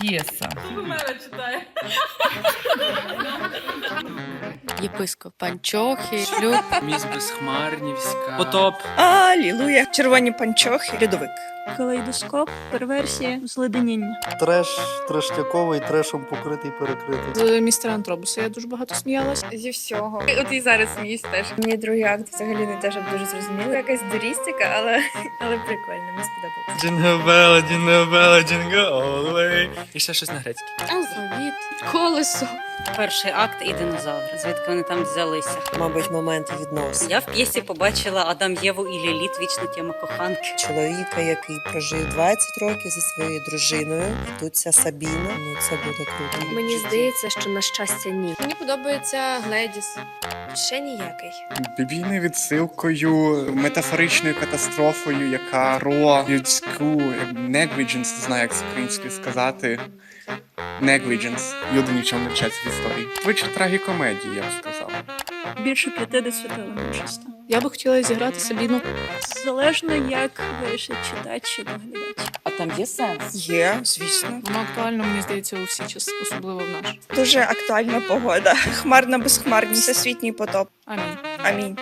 П'єса. Єпископ Панчохи, шлюб. Міс Безхмарнівська. Потоп. Алілуя. Червоні панчохи. Льодовик. Калейдоскоп, перверсія, зледеніння. Треш трештяковий, трешом покритий, перекритий. З містера Антробуса я дуже багато сміялась. Зі всього. От і зараз сміюсь теж. Мені другий акт взагалі не те, щоб дуже зрозуміло. Якась дурістика, але, але прикольно, мені сподобалось. Джингабела, джингабела, джинга all the way. І ще щось на грецькій. Алфавіт, колесо. Перший акт і динозавр. Звідки вони там взялися? Мабуть, момент відносин. Я в п'єсі побачила Адам Єву і Ліліт, вічна тема коханки. Чоловіка, який прожив 20 років зі своєю дружиною, і тут ця Сабіна. Ну це буде круто. Мені здається, що на щастя ні. Мені подобається Гледіс. Ще ніякий. Біблійною відсилкою, метафоричною катастрофою, яка ро людську negligence, не знаю, як з українською сказати. Negligence. Люди нічого не вчаться в історії. Швидше трагікомедії, я б сказав. Більше 50 елементів. Я би хотіла зіграти Сабіну. Залежно, як вирішить читач чи доглядач. А там є сенс? Є, звісно. Воно актуально, мені здається, у всі часи, особливо в наш. Дуже актуальна погода. Хмарна безхмарність, всесвітній потоп. Амінь. Амінь.